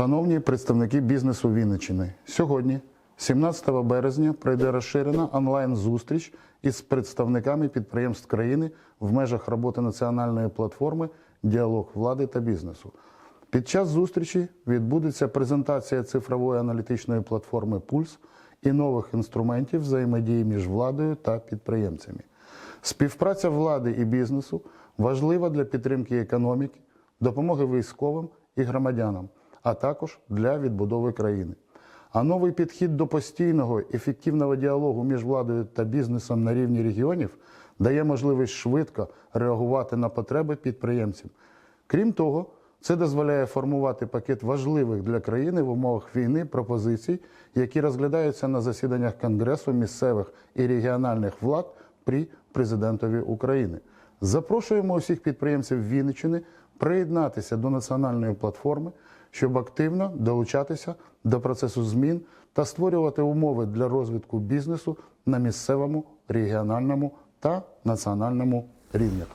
Шановні представники бізнесу Вінниччини, сьогодні, 17 березня, пройде розширена онлайн-зустріч із представниками підприємств країни в межах роботи національної платформи Діалог влади та бізнесу. Під час зустрічі відбудеться презентація цифрової аналітичної платформи Пульс і нових інструментів взаємодії між владою та підприємцями. Співпраця влади і бізнесу важлива для підтримки економіки, допомоги військовим і громадянам, а також для відбудови країни. А новий підхід до постійного ефективного діалогу між владою та бізнесом на рівні регіонів дає можливість швидко реагувати на потреби підприємців. Крім того, це дозволяє формувати пакет важливих для країни в умовах війни пропозицій, які розглядаються на засіданнях Конгресу місцевих і регіональних влад при президентові України. Запрошуємо усіх підприємців Вінниччини приєднатися до національної платформи, щоб активно долучатися до процесу змін та створювати умови для розвитку бізнесу на місцевому, регіональному та національному рівнях.